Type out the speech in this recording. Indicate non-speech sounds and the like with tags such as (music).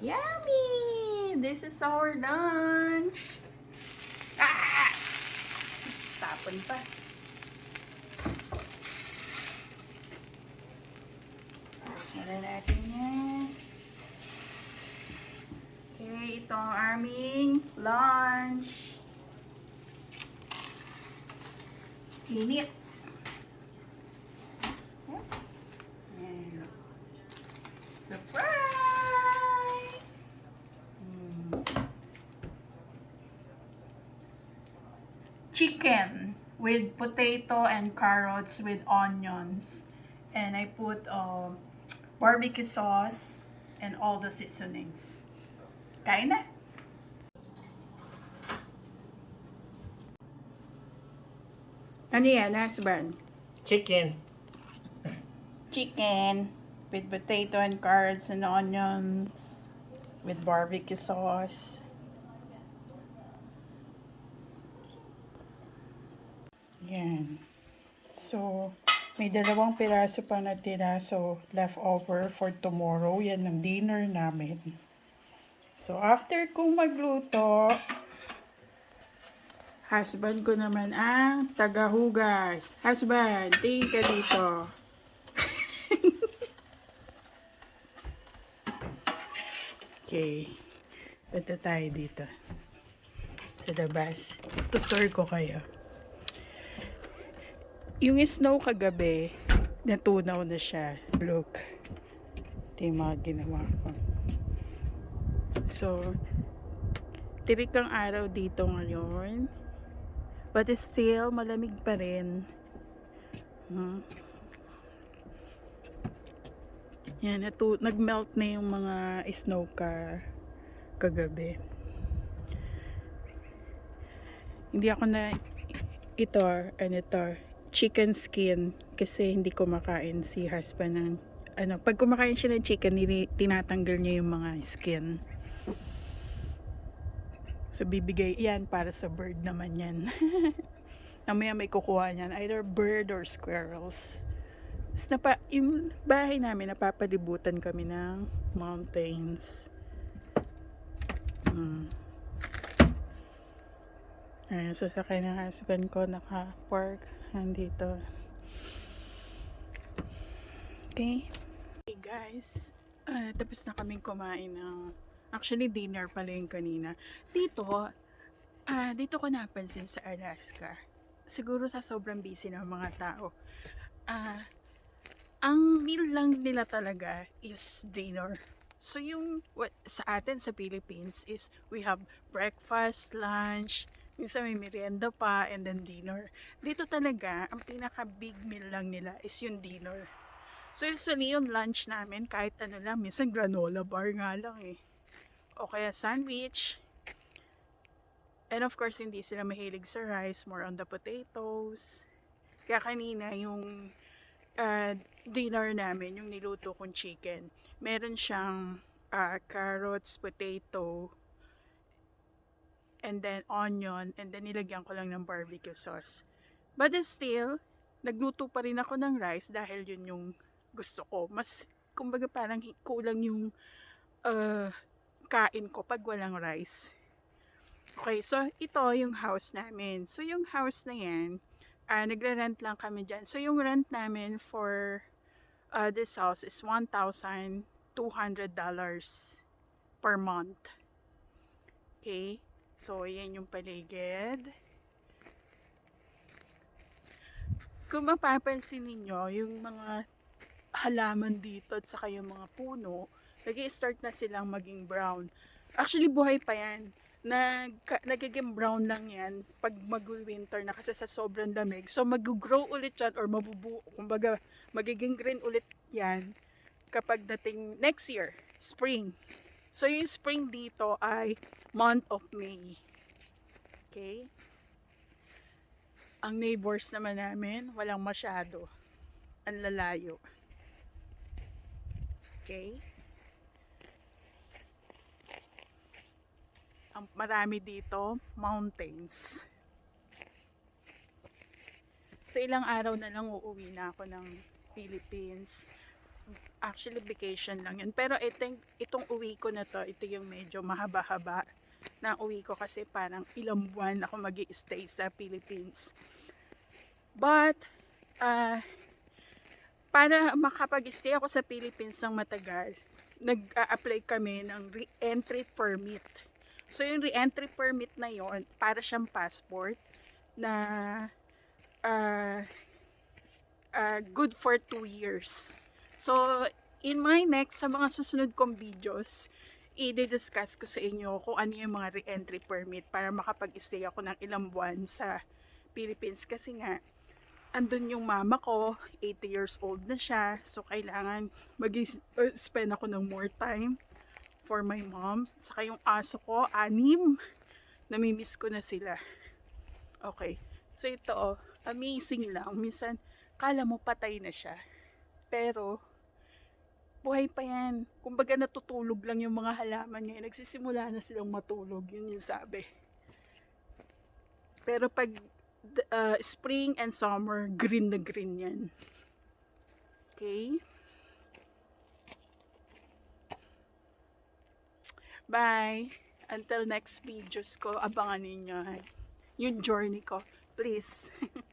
Yummy! This is our lunch. Ah! Tapon pa. Tapos muna natin yan. Okay, ito ang aming lunch. Init. Chicken with potato and carrots with onions. And I put um, barbecue sauce and all the seasonings. Kain na! Ano yan, husband? Chicken. chicken with potato and carrots and onions with barbecue sauce. Yan. So, may dalawang piraso pa natira. So, leftover for tomorrow. Yan ang dinner namin. So, after kong magluto, husband ko naman ang tagahugas. Husband, tingin ka dito. (laughs) Okay. Punta tayo dito. Sa labas. Tutor ko kayo. Yung snow kagabi, natunaw na siya. Look. Ito yung mga ginawa ko. So, tirik ang araw dito ngayon. But still, malamig pa rin. Hmm. Yan, natu nag-melt na yung mga snow car kagabi. Hindi ako na ito, ano ito, chicken skin kasi hindi ko makain si husband ng ano, pag kumakain siya ng chicken, tinatanggal niya yung mga skin. So, bibigay, yan, para sa bird naman yan. (laughs) Mamaya may kukuha niyan, either bird or squirrels. Tapos napa, yung bahay namin, napapalibutan kami ng mountains. Hmm. Ayan, sasakay ng husband ko, naka-park, nandito. Okay. Hey guys, ah, tapos na kaming kumain ng, actually dinner pala yung kanina. Dito, ah, dito ko napansin sa Alaska, siguro sa sobrang busy ng mga tao, ah, ang meal lang nila talaga is dinner. So yung what, sa atin sa Philippines is we have breakfast, lunch, minsan may merienda pa, and then dinner. Dito talaga, ang pinaka big meal lang nila is yung dinner. So usually yung lunch namin, kahit ano lang, minsan granola bar nga lang eh. O kaya sandwich. And of course, hindi sila mahilig sa rice, more on the potatoes. Kaya kanina yung uh, dinner namin, yung niluto kong chicken, meron siyang uh, carrots, potato, and then onion, and then nilagyan ko lang ng barbecue sauce. But still, nagluto pa rin ako ng rice dahil yun yung gusto ko. Mas, kumbaga parang kulang yung uh, kain ko pag walang rice. Okay, so ito yung house namin. So yung house na yan, ah nagre-rent lang kami dyan. So, yung rent namin for uh, this house is $1,200 per month. Okay? So, yan yung paligid. Kung mapapansin ninyo, yung mga halaman dito at saka yung mga puno, nag start na silang maging brown. Actually, buhay pa yan nag nagiging brown lang yan pag mag-winter na kasi sa sobrang lamig. So mag-grow ulit yan or mabubuo, kumbaga magiging green ulit yan kapag dating next year, spring. So yung spring dito ay month of May. Okay? Ang neighbors naman namin, walang masyado. Ang lalayo. Okay? ang marami dito, mountains. Sa ilang araw na lang uuwi na ako ng Philippines. Actually, vacation lang yun. Pero I think, itong uwi ko na to, ito yung medyo mahaba-haba na uwi ko kasi parang ilang buwan ako mag stay sa Philippines. But, ah, para makapag-stay ako sa Philippines ng matagal, nag-a-apply kami ng re-entry permit. So, yung re-entry permit na yon para siyang passport na ah, ah, good for two years. So, in my next, sa mga susunod kong videos, i-discuss ko sa inyo kung ano yung mga re-entry permit para makapag-stay ako ng ilang buwan sa Philippines. Kasi nga, andun yung mama ko, 80 years old na siya. So, kailangan mag-spend ako ng more time for my mom. Saka yung aso ko, anim. Namimiss ko na sila. Okay. So, ito, oh, amazing lang. Minsan, kala mo patay na siya. Pero, buhay pa yan. Kumbaga natutulog lang yung mga halaman ngayon. Nagsisimula na silang matulog. Yun yung sabi. Pero pag uh, spring and summer, green na green yan. Okay? Bye! Until next videos ko, abangan ninyo yung journey ko. Please. (laughs)